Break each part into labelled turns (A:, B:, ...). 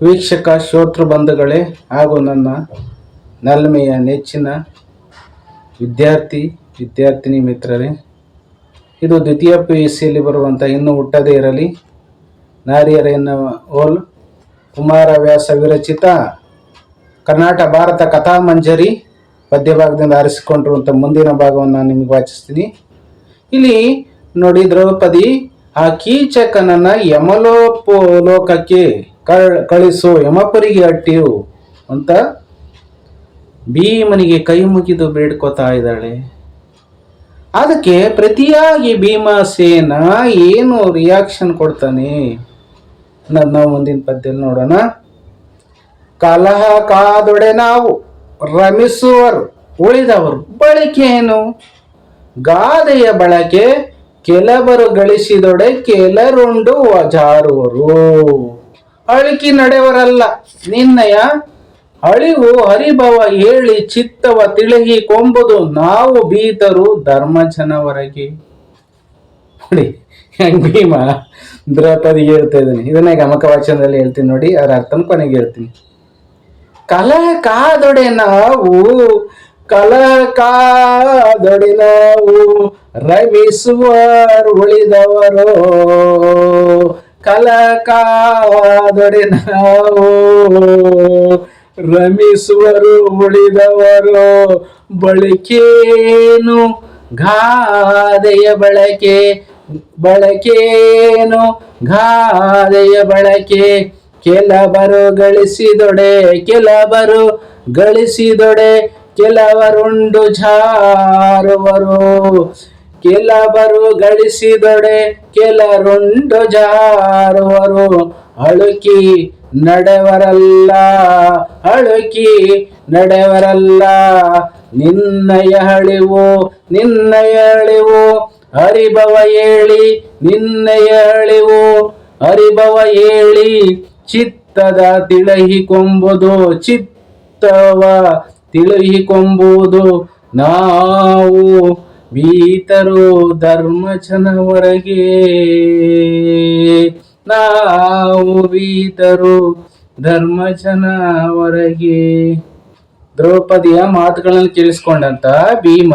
A: ವೀಕ್ಷಕ ಶ್ರೋತೃ ಬಂಧುಗಳೇ ಹಾಗೂ ನನ್ನ ನಲ್ಮೆಯ ನೆಚ್ಚಿನ ವಿದ್ಯಾರ್ಥಿ, ವಿದ್ಯಾರ್ಥಿನಿ ಮಿತ್ರರೇ, ಇದು ದ್ವಿತೀಯ ಪಿ ಯು ಸಿಯಲ್ಲಿ ಬರುವಂಥ ಇನ್ನೂ ಹುಟ್ಟದೇ ಇರಲಿ. ನಾರಿಯರನ್ನ ಓಲ್ ಕುಮಾರ ವ್ಯಾಸ ವಿರಚಿತ ಕರ್ನಾಟಕ ಭಾರತ ಕಥಾಮಂಜರಿ ಮಂಜರಿ ಪದ್ಯಭಾಗದಿಂದ ಆರಿಸಿಕೊಂಡಿರುವಂಥ ಮುಂದಿನ ಭಾಗವನ್ನು ನಾನು ನಿಮಗೆ ವಾಚಿಸ್ತೀನಿ. ಇಲ್ಲಿ ನೋಡಿ ದ್ರೌಪದಿ ಆ ಕೀಚಕನನ್ನ ಯಮಲೋಪ ಲೋಕಕ್ಕೆ ಕಳ್, ಕಳಿಸು, ಯಮಪರಿಗೆ ಅಟ್ಟಿಯು ಅಂತ ಭೀಮನಿಗೆ ಕೈ ಮುಗಿದು ಬೇಡ್ಕೋತಾ ಇದ್ದಾಳೆ. ಅದಕ್ಕೆ ಪ್ರತಿಯಾಗಿ ಭೀಮಸೇನ ಏನು ರಿಯಾಕ್ಷನ್ ಕೊಡ್ತಾನೆ? ಅನ್ನೋದು ನಾವು ಮುಂದಿನ ಪದ್ಯದಲ್ಲಿ ನೋಡೋಣ. ಕಲಹ ಕಾದೊಡೆ ನಾವು ರಮಿಸುವರು, ಉಳಿದವರು ಏನು ಗಾದೆಯ ಬಳಕೆ ಕೆಲವರು ಗಳಿಸಿದೊಡೆ ಕೆಲರುಂಡು ಜಾರುವರು ಅಳಿಕಿ ನಡೆವರಲ್ಲ, ನಿನ್ನಯ ಅಳಿವು ಹರಿಭವ ಹೇಳಿ ಚಿತ್ತವ ತಿಳಿಹಿ ಕೊಂಬುದು ನಾವು ಬೀತರು ಧರ್ಮಜನವರೆಗೆ. ನೋಡಿ ಭೀಮ ದ್ರೌಪದಿಗೆ ಹೇಳ್ತಾ ಇದ್ದೀನಿ. ಇದನ್ನೇ ಗಮಕ ವಾಚನದಲ್ಲಿ ಹೇಳ್ತೀನಿ ನೋಡಿ, ಅದರ ಅರ್ಥನ ಕೊನೆಗೆ ಹೇಳ್ತೀನಿ. ಕಲಹ ಕಾದೊಡೆ ನಾವು ಕಲಹ ಕಾದೊಡೆ ನಾವು ರಮಿಸುವರು ಉಳಿದವರು. ಕಲಹ ಕಾದೊಡೆ ನಾವು ರಮಿಸುವರು ಉಳಿದವರು. ಬಳಕೇನು ಗಾದೆಯ ಬಳಕೆ. ಬಳಕೇನು ಗಾದೆಯ ಬಳಕೆ. ಕೆಲವರು ಗಳಿಸಿದೊಡೆ ಕೆಲವರು ಗಳಿಸಿದೊಡೆ. ಕೆಲವರುಂಡು ಜಾರುವರು. ಕೆಲವರು ಗಳಿಸಿದೊಡೆ ಕೆಲರುಂಡು ಜಾರುವರು. ಅಳುಕಿ ನಡೆವರಲ್ಲ ಅಳುಕಿ ನಡೆವರಲ್ಲ. ನಿನ್ನಯ ಹಳಿವು ನಿನ್ನಯ ಅಳಿವು. ಹರಿಭವ ಏಳಿ, ನಿನ್ನಯ ಅಳಿವು. ಹರಿಭವ ಏಳಿ, ಚಿತ್ತದ ತಿಳಹಿಕೊಂಬುದು, ಚಿತ್ತವ ತಿಳಹಿಕೊಂಬುದು ನಾವು. ಬೀತರು ಧರ್ಮಜನವರೆಗೆ ನಾವು ಬೀತರು ಧರ್ಮಜನವರೆಗೆ ದ್ರೌಪದಿಯ ಮಾತುಗಳನ್ನು ಕೇಳಿಸ್ಕೊಂಡಂತ ಭೀಮ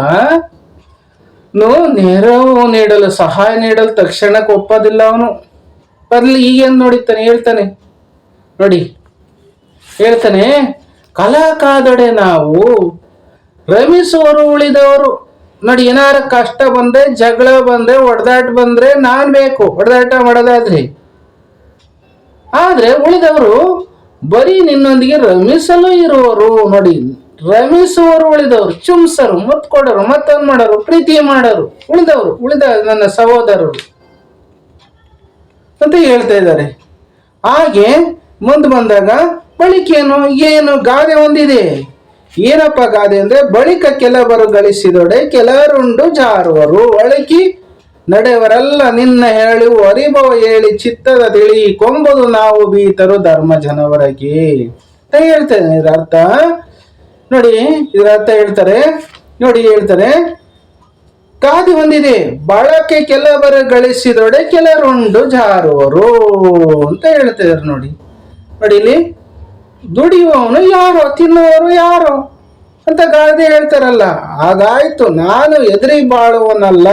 A: ನೆರವು ನೀಡಲು ಸಹಾಯ ನೀಡಲು ತಕ್ಷಣಕ್ಕೆ ಒಪ್ಪೋದಿಲ್ಲ ಅವನು. ಬರ್ಲಿ, ಈಗೇನು ನೋಡಿತಾನೆ ಹೇಳ್ತಾನೆ. ನೋಡಿ, ಹೇಳ್ತಾನೆ, ಕಲಾ ಕಾದೊಡೆ ನಾವು ರಮಿಸುವರು ಉಳಿದವರು. ನೋಡಿ, ಏನಾರ ಕಷ್ಟ ಬಂದೆ ಜಗಳ ಬಂದೆ ಹೊಡೆದಾಟ ಬಂದ್ರೆ ನಾನ್ ಬೇಕು. ಹೊಡೆದಾಟ ಮಾಡೋದಾದ್ರೆ. ಆದ್ರೆ ಉಳಿದವರು ಬರೀ ನಿನ್ನೊಂದಿಗೆ ರಮಿಸಲು ಇರುವರು ನೋಡಿ ರಮಿಸುವರು ಉಳಿದವರು, ಚುಮ್ಸರು ಮತ್ ಕೊಡೋರು ಮತ್ತೊಂದು ಮಾಡೋರು, ಪ್ರೀತಿ ಮಾಡೋರು, ಉಳಿದವರು, ಉಳಿದ ನನ್ನ ಸಹೋದರರು. ಅಂತ ಹೇಳ್ತಾ ಇದ್ದಾರೆ. ಹಾಗೆ ಮುಂದೆ ಬಂದಾಗ, ಬಳಿಕೇನು, ಏನು ಗಾದೆ ಒಂದಿದೆ. ಏನಪ್ಪ ಗಾದೆ ಅಂದ್ರೆ ಬಳಿಕ ಕೆಲವರು ಗಳಿಸಿದೊಡೆ ಕೆಲವರುಂಡು ಜಾರುವರು. ಒಳಕಿ ನಡೆಯವರೆಲ್ಲ ನಿನ್ನ ಹೇಳಿ ಅರಿಭವ ಹೇಳಿ ಚಿತ್ತದ ತಿಳಿ ಕೊಂಬುದು ನಾವು ಬೀತರು ಧರ್ಮ ಜನವರಗೆ ಅಂತ ಹೇಳ್ತೇನೆ. ಇದರ ಅರ್ಥ ನೋಡಿ, ಇದರ ಅರ್ಥ ಹೇಳ್ತಾರೆ. ನೋಡಿ, ಹೇಳ್ತಾರೆ. ಗಾದೆ ಹೊಂದಿದೆ ಬಳಕೆ ಕೆಲವರು ಗಳಿಸಿದೊಡೆ ಕೆಲವರುಂಡು ಜಾರುವರು ಅಂತ ಹೇಳ್ತಿದ್ದಾರೆ ನೋಡಿ. ನೋಡಿ ಇಲ್ಲಿ. ದುಡಿಯುವವನು ಯಾರು? ತಿನ್ನುವವರು ಯಾರು? ಅಂತ ಗಾದೆ ಹೇಳ್ತಾರಲ್ಲ. ಹಾಗಾಯ್ತು, ನಾನು ಎದುರಿ ಬಾಳುವನಲ್ಲ.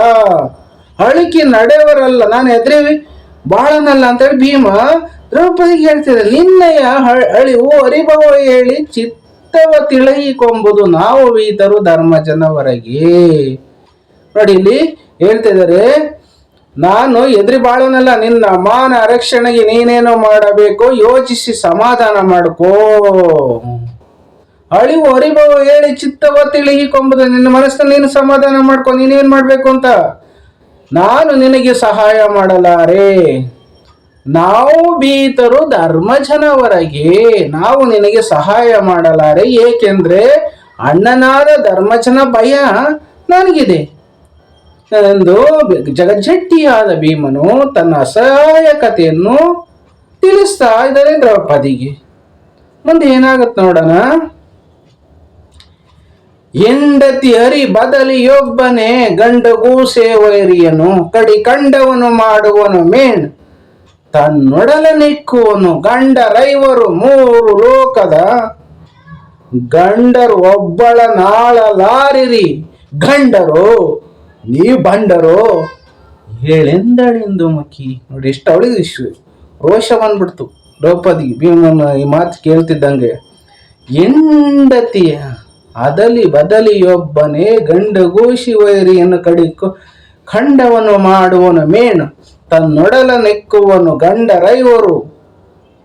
A: ಅಳಿಕೆ ನಡೆಯವರಲ್ಲ ನಾನು ಎದುರಿ ಬಾಳನಲ್ಲ ಅಂತೇಳಿ ಭೀಮ ದ್ರೌಪದಿಗೆ ಹೇಳ್ತಿದ್ದಾರೆ ನಿನ್ನೆಯ ಅಳಿವು ಅರಿಭವ ಹೇಳಿ ಚಿತ್ತವ ತಿಳಿಯಿಕೊಂಬುದು ನಾವು ವೀತರು ಧರ್ಮ ಜನವರೆಗೆ ನೋಡಿ, ಇಲ್ಲಿ ಹೇಳ್ತಿದ್ದಾರೆ ನಾನು ಎದುರಿ ಬಾಳೋನಲ್ಲ, ನಿನ್ನ ಮಾನ ರಕ್ಷಣೆಗೆ ನೀನೇನು ಮಾಡಬೇಕು, ಯೋಚಿಸಿ ಸಮಾಧಾನ ಮಾಡ್ಕೋ. ಅಳಿವು ಅರಿಭವ ಹೇಳಿ ಚಿತ್ತವ ತಿಳಿಗಿಕೊಂಬುದು ನಿನ್ನ ಮನಸ್ಸಿನಲ್ಲಿ ನೀನು ಸಮಾಧಾನ ಮಾಡ್ಕೊ, ನೀನೇನ್ ಮಾಡ್ಬೇಕು ಅಂತ? ನಾನು ನಿನಗೆ ಸಹಾಯ ಮಾಡಲಾರೆ. ನಾವು ಬೀತರು ಧರ್ಮಜನವರೆಗೆ, ನಾವು ನಿನಗೆ ಸಹಾಯ ಮಾಡಲಾರೆ. ಏಕೆಂದ್ರೆ ಅಣ್ಣನಾದ ಧರ್ಮಜನ ಭಯ ನನಗಿದೆ. ಎಂದು ಜಗಜಟ್ಟಿಯಾದ ಭೀಮನು ತನ್ನ ಅಸಹಾಯಕತೆಯನ್ನು ತಿಳಿಸ್ತಾ ಇದ್ದಾರೆ ದ್ರೌಪದಿಗೆ. ಮುಂದೆ ಏನಾಗುತ್ತೆ ನೋಡೋಣ? ಹೆಂಡತಿ ಹರಿ ಬದಲಿಯೊಬ್ಬನೇ ಗಂಡಗೂ ವೈರಿಯನು, ಕಡಿ ಕಂಡವನು ಮಾಡುವನು ಮೇಣ್. ತನ್ನೊಡಲ ನಿಕ್ಕುವನು ಗಂಡರೈವರು ಮೂರು ಲೋಕದ. ಗಂಡರು ಒಬ್ಬಳ ನಾಳಲಾರಿರಿ ಗಂಡರು ನೀ ಬಂಡರು? ಹೇಳೆಂದಳೆಂದು ಮಕ್ಕಿ ನೋಡಿ ಎಷ್ಟು ಅವಳಿಗೆ ಇಷ್ಟು ರೋಷ ಬಂದ್ಬಿಡ್ತು. ದ್ರೌಪದಿ ಭೀಮನ ಈ ಮಾತು ಕೇಳ್ತಿದ್ದಂಗೆ. ಹೆಂಡತಿಯ ಅದಲಿ ಬದಲಿಯೊಬ್ಬನೇ ಗಂಡಗೂ ಶಿವೈರಿಯನ್ನು ಕಡಿಕು ಖಂಡವನ್ನು ಮಾಡುವನು ಮೇಣು ತನ್ನೊಡಲ ನೆಕ್ಕುವನು ಗಂಡರೈವರು.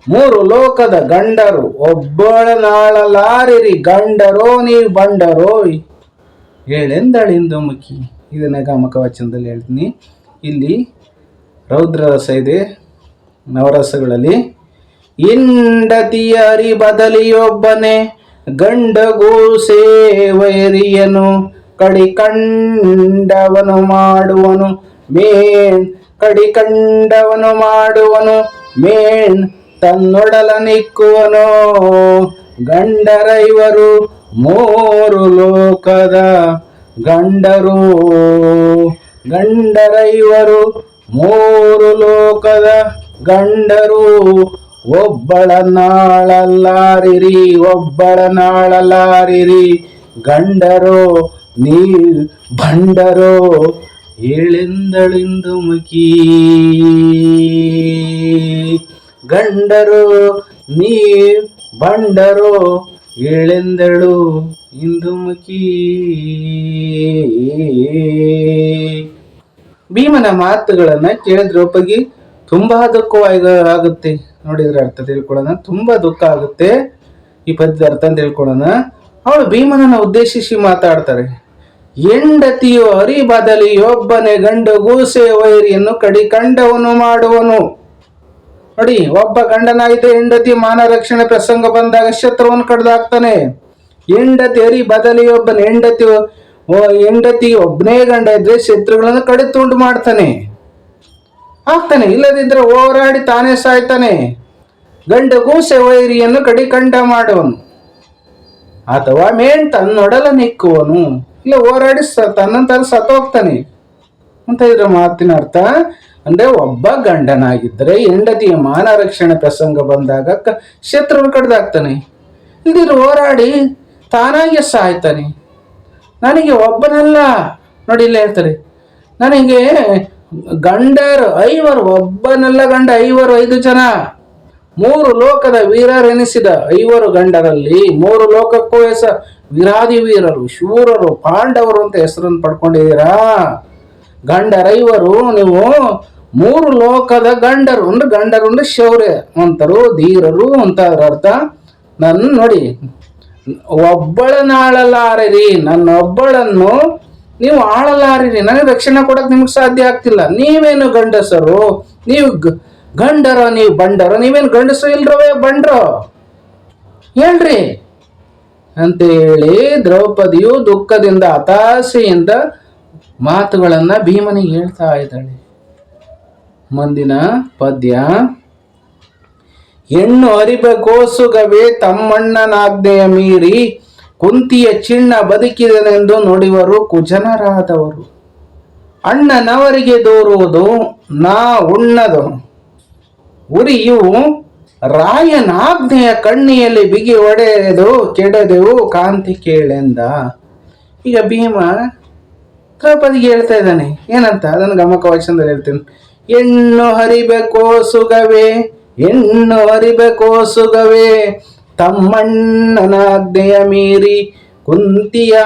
A: ಮೂರು ಲೋಕದ ಗಂಡರು ಒಬ್ಬಳ ನಾಳಲಾರಿರಿ ಗಂಡರೋ ನೀವು ಬಂಡರೋ ಹೇಳೆಂದಳಿಂದು ಮುಖಿ. ಇದನ್ನ ಗಮಕ ವಚನದಲ್ಲಿ ಹೇಳ್ತೀನಿ. ಇಲ್ಲಿ ರೌದ್ರ ರಸ ಇದೆ ನವರಸಗಳಲ್ಲಿ ಹಿಂಡತಿಯರಿ ಅರಿ ಬದಲಿಯೊಬ್ಬನೇ ಗಂಡಗೂ ಕಡಿ ಕಂಡವನು ಮಾಡುವನು ಮೇಣ್ ಕಡಿ ಕಂಡವನು ಮಾಡುವನು ಮೇಣ್ ತನ್ನೊಡಲ ನಿಕ್ಕುವನು ಗಂಡರೈವರು ಮೂರು ಲೋಕದ ಗಂಡರು, ಗಂಡರೈವರು, ಮೂರು ಲೋಕದ ಗಂಡರು, ಒಬ್ಬಳ ನಾಳಲ್ಲಾರಿರಿ ಒಬ್ಬಳ ನಾಳಲಾರಿರಿ. ಗಂಡರೋ ನೀ ಭಂಡರು, ಏಳೆಂದಳಿಂದು ಮುಖಿ ಗಂಡರು ನೀ ಬಂಡರೋ ಏಳೆಂದಳು ಇಂದು ಮುಖಿ ಭೀಮನ ಮಾತುಗಳನ್ನ ಕೇಳಿದ ದ್ರೌಪದಿ, ತುಂಬಾ ದುಃಖವಾಗ ಆಗುತ್ತೆ ನೋಡಿದ್ರೆ ಅರ್ಥ ತಿಳ್ಕೊಳ್ಳೋಣ, ತುಂಬಾ ದುಃಖ ಆಗುತ್ತೆ. ಈ ಪದ್ಯದ ಅರ್ಥ ತಿಳ್ಕೊಳ್ಳೋಣ. ಅವಳು ಭೀಮನನ್ನ ಉದ್ದೇಶಿಸಿ ಮಾತಾಡ್ತಾರೆ. ಹೆಂಡತಿಯು ಅರಿ ಬದಲಿ ಒಬ್ಬನೇ ಗಂಡು ಗೂಸೆ ವೈರಿಯನ್ನು ಕಡಿ ಕಂಡವನು ಮಾಡುವನು. ನೋಡಿ, ಒಬ್ಬ ಗಂಡನಾಗಿದ್ದ ಹೆಂಡತಿ ಮಾನ ರಕ್ಷಣೆ ಪ್ರಸಂಗ ಬಂದಾಗ ಶತ್ರುವನ್ನು ಕಡ್ದಾಕ್ತಾನೆ. ಹೆಂಡತಿ ಹರಿ ಬದಲಿ ಒಬ್ಬನ ಹೆಂಡತಿ ಹೆಂಡತಿ ಒಬ್ಬನೇ ಗಂಡ ಇದ್ರೆ ಶತ್ರುಗಳನ್ನು ಕಡಿದು ತುಂಡು ಮಾಡ್ತಾನೆ. ಆಗ್ತಾನೆ ಇಲ್ಲದಿದ್ರೆ ಹೋರಾಡಿ ತಾನೇ ಸಾಯ್ತಾನೆ. ಗಂಡಗೂ ಕಡಿ ಕಂಡ ಮಾಡುವನು. ಅಥವಾ ಮೇಣ್ ತನ್ನೊಡಲ ನಿಕ್ಕುವನು. ಇಲ್ಲ, ಹೋರಾಡಿ ಸ ತನ್ನಂತರ ಸತ್ತೋಗ್ತಾನೆ. ಅಂತ ಇದರ ಮಾತಿನ ಅರ್ಥ? ಅಂದ್ರೆ ಒಬ್ಬ ಗಂಡನಾಗಿದ್ದರೆ ಹೆಂಡತಿಯ ಮಾನ ರಕ್ಷಣೆ ಪ್ರಸಂಗ ಬಂದಾಗ ಕ- ಶತ್ರುವು ಕಡ್ದಾಗ್ತಾನೆ. ಇದಿರು ಹೋರಾಡಿ ತಾನಾಗೆ ಸಾಯ್ತಾನೆ. ನನಗೆ ಒಬ್ಬನಲ್ಲ. ನೋಡಿ ಇಲ್ಲ ಹೇಳ್ತಾರೆ. ನನಗೆ ಗಂಡರು ಐವರು, ಒಬ್ಬನಲ್ಲ ಗಂಡ, ಐವರು, ಐದು ಜನ. ಮೂರು ಲೋಕದ ವೀರರೆನಿಸಿದ ಐವರು ಗಂಡರಲ್ಲಿ ಮೂರು ಲೋಕಕ್ಕೂ ಹೆಸ ವೀರಾದಿ ವೀರರು, ಶೂರರು, ಪಾಂಡವರು ಅಂತ ಹೆಸರನ್ನು ಪಡ್ಕೊಂಡಿದ್ದೀರಾ? ಗಂಡರೈವರು ನೀವು ಮೂರು ಲೋಕದ ಗಂಡರು, ಅಂದ್ರೆ ಗಂಡರು ಅಂದ್ರೆ ಶೌರ್ಯವಂತರು ಧೀರರು ಅಂತ ಅರ್ಥ. ನನ್ನ ನೋಡಿ, ಒಬ್ಬಳನ್ನಾಳಲಾರಿರಿ ನನ್ನೊಬ್ಬಳನ್ನು ನೀವು ಆಳಲಾರಿರಿ. ನನಗೆ ರಕ್ಷಣೆ ಕೊಡಕ್ ನಿಮ್ಗೆ ಸಾಧ್ಯ ಆಗ್ತಿಲ್ಲ. ನೀವೇನು ಗಂಡಸರು? ನೀವು ಗಂಡರ, ನೀವು ಬಂಡರ. ನೀವೇನು ಗಂಡಸರು ಇಲ್ರವೇ, ಬಂಡ್ರೋ? ಹೇಳ್ರಿ. ಅಂತೇಳಿ ದ್ರೌಪದಿಯು ದುಃಖದಿಂದ ಹತಾಶೆಯಿಂದ ಮಾತುಗಳನ್ನ ಭೀಮನಿಗೆ ಹೇಳ್ತಾ ಇದ್ದಾಳೆ. ಮುಂದಿನ ಪದ್ಯ, ಹೆಣ್ಣು ಅರಿಬ ಕೋಸುಗವೇ ತಮ್ಮಣ್ಣನಾಜ್ಞೆಯ ಮೀರಿ ಕುಂತಿಯ ಚಿಣ್ಣ ಬದುಕಿದನೆಂದು ನುಡಿವರು ಕುಜನರಾದವರು. ಅಣ್ಣನವರಿಗೆ ದೋರುವುದು ನಾ ಉಣ್ಣದು. ಉರಿಯು ರಾಯನಾಜ್ಞೆಯ ಕಣ್ಣಿಯಲ್ಲಿ ಬಿಗಿ ಒಡೆದು ಕೆಡದೆವು ಕಾಂತಿ ಕೇಳೆಂದ. ಈಗ ಭೀಮ ದ್ರೌಪದಿಗೆ ಹೇಳ್ತಾ ಇದ್ದಾನೆ. ಏನಂತ? ಅದನ್ನು ಗಮಕ ವಚನದಲ್ಲಿ ಹೇಳ್ತೇನೆ. ಹೆಣ್ಣು ಹರಿಬೇಕೋ ಸುಗವೇ, ಹೆಣ್ಣು ಹರಿಬೇಕೋ ಸುಗವೇ ತಮ್ಮಣ್ಣನಾಜ್ಞೆಯ ಮೀರಿ ಕುಂತಿಯ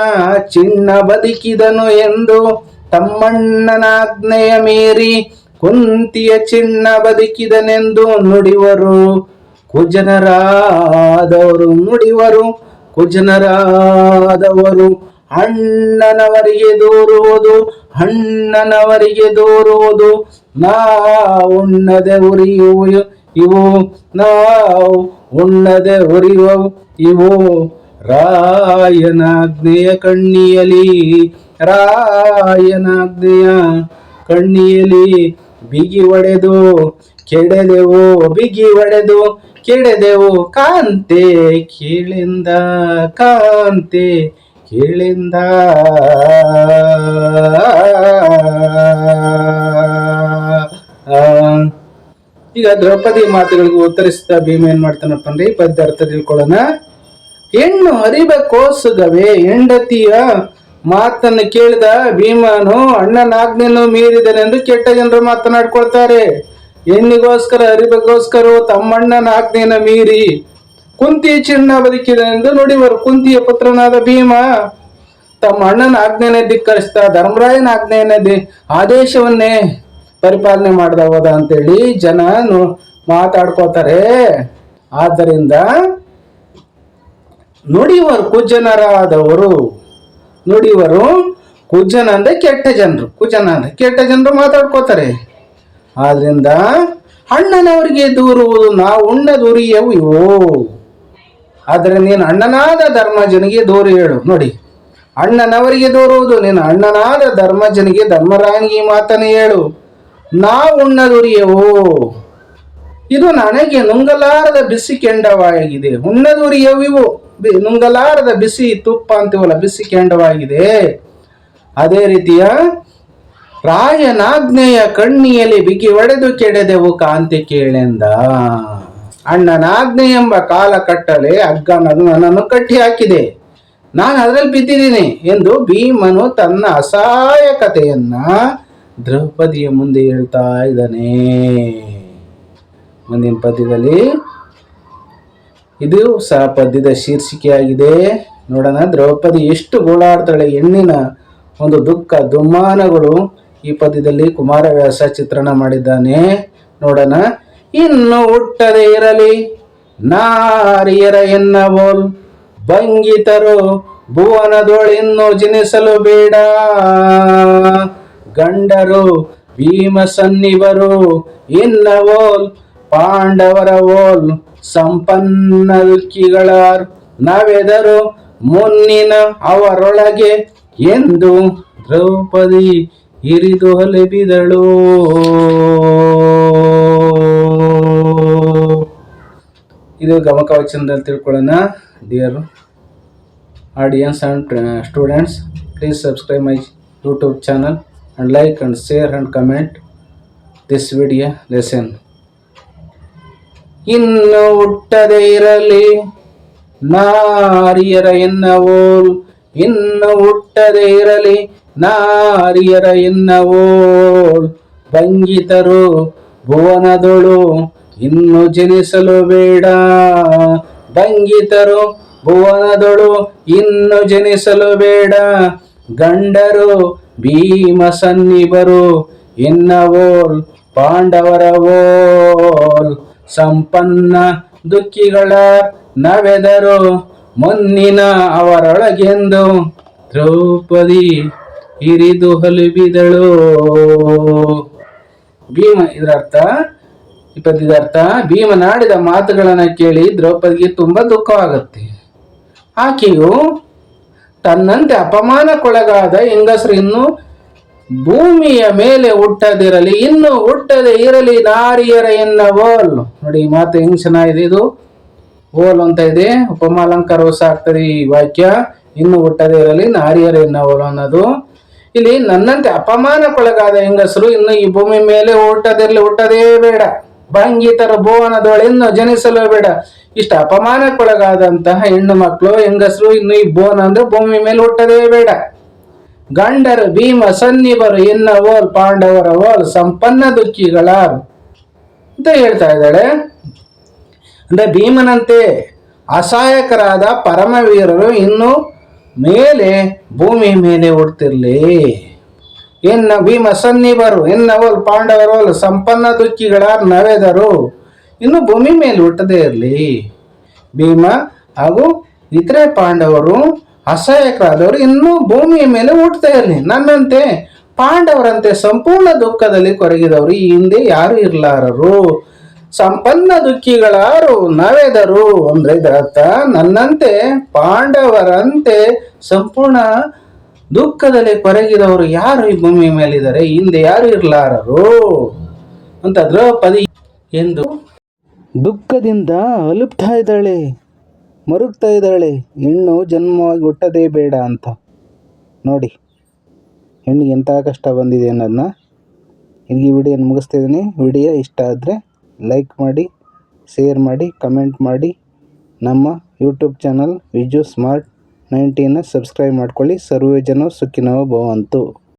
A: ಚಿನ್ನ ಬದುಕಿದನು ಎಂದು ತಮ್ಮಣ್ಣನಾಜ್ಞೆಯ ಮೀರಿ ಕುಂತಿಯ ಚಿನ್ನ ಬದುಕಿದನೆಂದು ನುಡಿವರು ಕುಜನರಾದವರು ನುಡಿವರು ಕುಜನರಾದವರು. ಅಣ್ಣನವರಿಗೆ ದೂರುವುದು ಅಣ್ಣನವರಿಗೆ ದೂರುವುದು. ನಾವು ಉಣ್ಣದೆ ಉರಿಯುವು, ಇವು ನಾವು ಉಣ್ಣದೆ ಉರಿಯುವ, ಇವು ರಾಯನಾಗ್ನೆಯ ಕಣ್ಣಿಯಲಿ ರಾಯನಾಗ್ನೆಯ ಕಣ್ಣಿಯಲಿ ಬಿಗಿ ಒಡೆದು ಕೆಡೆದೆವು, ಬಿಗಿ ಒಡೆದು ಕೆಡೆದೆವು. ಕಾಂತೆ ಕೇಳಿಂದ, ಕಾಂತೆ ಕೇಳಿಂದ. ಈಗ ದ್ರೌಪದಿ ಮಾತುಗಳಿಗೆ ಉತ್ತರಿಸಿದ ಭೀಮ ಏನ್ ಮಾಡ್ತಾನಪ್ಪ ಅಂದ್ರೆ ಈ ಪದ್ಯ ಅರ್ಥ ತಿಳ್ಕೊಳ್ಳೋಣ. ಹೆಣ್ಣು ಹರಿಬೇಕೋಸುಗವೇ ಹೆಂಡತಿಯ ಮಾತನ್ನು ಕೇಳಿದ ಭೀಮನು ಅಣ್ಣನಾಗ್ನೂ ಆಜ್ಞೆಯನ್ನು ಮೀರಿದನೆಂದು ಕೆಟ್ಟ ಜನರು ಮಾತನಾಡ್ಕೊಳ್ತಾರೆ. ಹೆಣ್ಣಿಗೋಸ್ಕರ ಹರಿಬಗೋಸ್ಕರ ತಮ್ಮಣ್ಣನ ಆಜ್ಞೆಯನ್ನು ಮೀರಿ ಕುಂತಿ ಚಿನ್ನ ಬದುಕಿದನೆಂದು ನುಡಿವರು. ಕುಂತಿಯ ಪುತ್ರನಾದ ಭೀಮ ತಮ್ಮ ಅಣ್ಣನ ಆಜ್ಞೆಯನ್ನೇ ಧಿಕ್ಕರಿಸ್ತಾ, ಧರ್ಮರಾಯನ ಆಜ್ಞೆಯನ್ನೇ ಆದೇಶವನ್ನೇ ಪರಿಪಾಲನೆ ಮಾಡ್ದ ಹೋದ ಅಂತೇಳಿ ಜನ ಮಾತಾಡ್ಕೋತಾರೆ. ಆದ್ದರಿಂದ ನುಡಿವರು ಕುಜನರಾದವರು. ನುಡಿವರು ಕುಜನ ಅಂದ್ರೆ ಕೆಟ್ಟ ಜನರು. ಕುಜನ ಅಂದ್ರೆ ಕೆಟ್ಟ ಜನರು ಮಾತಾಡ್ಕೋತಾರೆ. ಆದ್ರಿಂದ ಅಣ್ಣನವರಿಗೆ ದೂರುವುದು, ನಾವು ಉಣ್ಣ ದೂರಿಯವು ಇವು. ಆದರೆ ನೀನು ಅಣ್ಣನಾದ ಧರ್ಮಜನಿಗೆ ದೂರು ಹೇಳು. ನೋಡಿ, ಅಣ್ಣನವರಿಗೆ ದೂರುವುದು ನೀನು ಅಣ್ಣನಾದ ಧರ್ಮಜನಿಗೆ ಧರ್ಮರಾಯನಿಗೆ ಮಾತನ್ನು ಹೇಳು. ನಾವು ಉಣ್ಣ ದುರಿಯವು ಇದು ನನಗೆ ನುಂಗಲಾರದ ಬಿಸಿ ಕೆಂಡವಾಗಿದೆ. ಉಣ್ಣದುರಿಯವು ಇವು. ಬಿ- ನುಂಗಲಾರದ ಬಿಸಿ ತುಪ್ಪ ಅಂತೀವಲ್ಲ, ಬಿಸಿ ಕೆಂಡವಾಗಿದೆ. ಅದೇ ರೀತಿಯ ರಾಯನಾಜ್ಞೆಯ ಕಣ್ಣಿಯಲ್ಲಿ ಬಿಗಿ ಒಡೆದು ಕೆಡೆದೆವು ಕಾಂತಿ ಕೇಳೆಂದ. ಅಣ್ಣನಾಜ್ಞೆ ಎಂಬ ಕಾಲ ಕಟ್ಟಲೆ ಅಗ್ಗನನು ನನ್ನನ್ನು ಕಟ್ಟಿ ಹಾಕಿದೆ ನಾನು ಅದರಲ್ಲಿ ಬಿದ್ದಿದ್ದೀನಿ ಎಂದು ಭೀಮನು ತನ್ನ ಅಸಹಾಯಕತೆಯನ್ನ ದ್ರೌಪದಿಯ ಮುಂದೆ ಹೇಳ್ತಾ ಇದ್ದಾನೆ. ಮುಂದಿನ ಪದ್ಯದಲ್ಲಿ ಇದು ಸಹ ಪದ್ಯದ ಶೀರ್ಷಿಕೆಯಾಗಿದೆ. ನೋಡೋಣ, ದ್ರೌಪದಿ ಎಷ್ಟು ಗೋಳಾಡ್ತಾಳೆ ಹೆಣ್ಣಿನ ಒಂದು ದುಃಖ ದುಮ್ಮಾನಗಳು ಈ ಪದ್ಯದಲ್ಲಿ ಕುಮಾರವ್ಯಾಸ ಚಿತ್ರಣ ಮಾಡಿದ್ದಾನೆ. ನೋಡೋಣ ಇನ್ನು ಹುಟ್ಟದೆ ಇರಲಿ. ನಾರಿಯರ ಎನ್ನಬೋಲ್ ಭಂಗಿತರು ಭುವನದೊಳಿನ್ನು ಜನಿಸಲು ಬೇಡ. ಗಂಡರು ಭೀಮಸನ್ನಿವರು ಇನ್ನವೋಲ್ ಪಾಂಡವರ ಓಲ್ ಸಂಪನ್ನಲ್ಕಿಗಳ ನಾವೆದರು ಮುನ್ನಿನ ಅವರೊಳಗೆ ಎಂದು ದ್ರೌಪದಿ ಇರಿದು ಹೊಲೆಬಿದಳು. ಇದು ಗಮಕ ವಚನದಲ್ಲಿ ತಿಳ್ಕೊಳ್ಳೋಣ. Dear audience and students please subscribe my YouTube channel and like and share and comment this video lesson ಇನ್ನು ಹುಟ್ಟದೇ ಇರಲಿ, ನಾರಿಯರ ಎನ್ನವೋಲ್. ಇನ್ನು ಹುಟ್ಟದೇ ಇರಲಿ, ನಾರಿಯರ ಎನ್ನವೋಲ್. ಭಂಗಿತರು ಭುವನದೊಳು ಇನ್ನು ಜನಿಸಲು ಬೇಡ. ಭಂಗಿತರು ಭುವನದೊಳು ಇನ್ನು ಜನಿಸಲು ಬೇಡ. ಗಂಡರು ಭೀಮ ಸನ್ನಿಬರು ಪಾಂಡವರ ಓಲ್. ಸಂಪನ್ನ ದುಃಖಿಗಳ ನವೆದರು, ಮುನ್ನಿನ ಅವರೊಳಗೆಂದು ದ್ರೌಪದಿ ಇರಿದು ಹಲುಬಿದಳು. ಭೀಮ ಇದರ ಅರ್ಥ ಭೀಮನಾಡಿದ ಮಾತುಗಳನ್ನು ಕೇಳಿ ದ್ರೌಪದಿಗೆ ತುಂಬಾ ದುಃಖವಾಗುತ್ತೆ. ಆಕೆಯು ತನ್ನಂತೆ ಅಪಮಾನಕ್ಕೊಳಗಾದ ಹೆಂಗಸರು ಇನ್ನೂ ಭೂಮಿಯ ಮೇಲೆ ಹುಟ್ಟದಿರಲಿ, ಇನ್ನು ಹುಟ್ಟದೆ ಇರಲಿ, ನಾರಿಯರ ಎನ್ನ ಓಲ್. ನೋಡಿ, ಈ ಮಾತು ಹೆಂಗ್ ಚೆನ್ನಾಗಿದೆ ಇದು. ಓಲ್ ಅಂತ ಇದೆ. ಉಪಮಾಲಂಕಾರ ಹೊಸ ಈ ವಾಕ್ಯ. ಇನ್ನು ಹುಟ್ಟದೇ ಇರಲಿ, ನಾರಿಯರ ಎನ್ನ ಓಲ್ ಅನ್ನೋದು. ಇಲ್ಲಿ ನನ್ನಂತೆ ಅಪಮಾನಕ್ಕೊಳಗಾದ ಹೆಂಗಸರು ಇನ್ನು ಈ ಭೂಮಿ ಮೇಲೆ ಹುಟ್ಟದಿರಲಿ, ಹುಟ್ಟದೇ ಬೇಡ. ಭಂಗಿತರ ಭುವನದೊಳೆನ್ನು ಜನಿಸಲು ಬೇಡ. ಇಷ್ಟ ಅಪಮಾನಕ್ಕೊಳಗಾದಂತಹ ಹೆಣ್ಣು ಮಕ್ಕಳು ಹೆಂಗಸರು ಇನ್ನು ಈ ಭುವನ ಅಂದ್ರೆ ಭೂಮಿ ಮೇಲೆ ಹುಟ್ಟದೇ ಬೇಡ. ಗಂಡರು ಭೀಮ ಸನ್ನಿಬರು ಪಾಂಡವರ ಓಲ್ ಸಂಪನ್ನ ದುಃಖಿಗಳ ಅಂತ ಹೇಳ್ತಾ ಇದ್ದಾಳೆ. ಅಂದ್ರೆ ಭೀಮನಂತೆ ಅಸಹಾಯಕರಾದ ಪರಮವೀರರು ಇನ್ನು ಮೇಲೆ ಭೂಮಿ ಮೇಲೆ ಹುಡ್ತಿರ್ಲಿ ಎನ್ನ ಭೀಮ ಸನ್ನಿಬರು ಎನ್ನವಲ್ ಪಾಂಡವರೋಲ್ ಸಂಪನ್ನ ದುಃಖಿಗಳ ನವೆದರು. ಇನ್ನು ಭೂಮಿ ಮೇಲೆ ಹುಟ್ಟದೇ ಇರಲಿ. ಭೀಮ ಹಾಗೂ ಇತರೆ ಪಾಂಡವರು ಅಸಹಾಯಕರಾದವರು ಇನ್ನೂ ಭೂಮಿಯ ಮೇಲೆ ಹುಟ್ಟದೇ ಇರಲಿ. ನನ್ನಂತೆ ಪಾಂಡವರಂತೆ ಸಂಪೂರ್ಣ ದುಃಖದಲ್ಲಿ ಕೊರಗಿದವರು ಈ ಹಿಂದೆ ಯಾರು ಇರಲಾರರು. ಸಂಪನ್ನ ದುಃಖಿಗಳಾರು ನವೆದರು. ಅಂದ್ರೆ ಇದರ ಅರ್ಥ ನನ್ನಂತೆ ಪಾಂಡವರಂತೆ ಸಂಪೂರ್ಣ ದುಃಖದಲ್ಲಿ ಕೊರಗಿದವರು ಯಾರು ಈ ಭೂಮಿ ಮೇಲಿದ್ದಾರೆ? ಹಿಂದೆ ಯಾರು ಇರಲಾರರು? ಅಂತ ದ್ರೌಪದಿ ಎಂದು ದುಃಖದಿಂದ ಅಲುಪ್ತಾ ಇದ್ದಾಳೆ, ಮರುಗ್ತಾ ಇದ್ದಾಳೆ. ಹೆಣ್ಣು ಜನ್ಮವಾಗಿ ಹುಟ್ಟದೇ ಬೇಡ ಅಂತ. ನೋಡಿ, ಹೆಣ್ಣಿಗೆ ಎಂಥ ಕಷ್ಟ ಬಂದಿದೆ ಅನ್ನೋದನ್ನ ವಿಡಿಯೋ ವಿಡಿಯೋನ ಮುಗಿಸ್ತಿದ್ದೀನಿ. ವಿಡಿಯೋ ಇಷ್ಟ ಆದರೆ ಲೈಕ್ ಮಾಡಿ, ಶೇರ್ ಮಾಡಿ, ಕಮೆಂಟ್ ಮಾಡಿ. ನಮ್ಮ YouTube channel Viju smart nineteen subscribe ಮಾಡ್ಕೊಳ್ಳಿ. ಸರ್ವೇ ಜನ ಸುಖಿನೋ ಭವಂತು.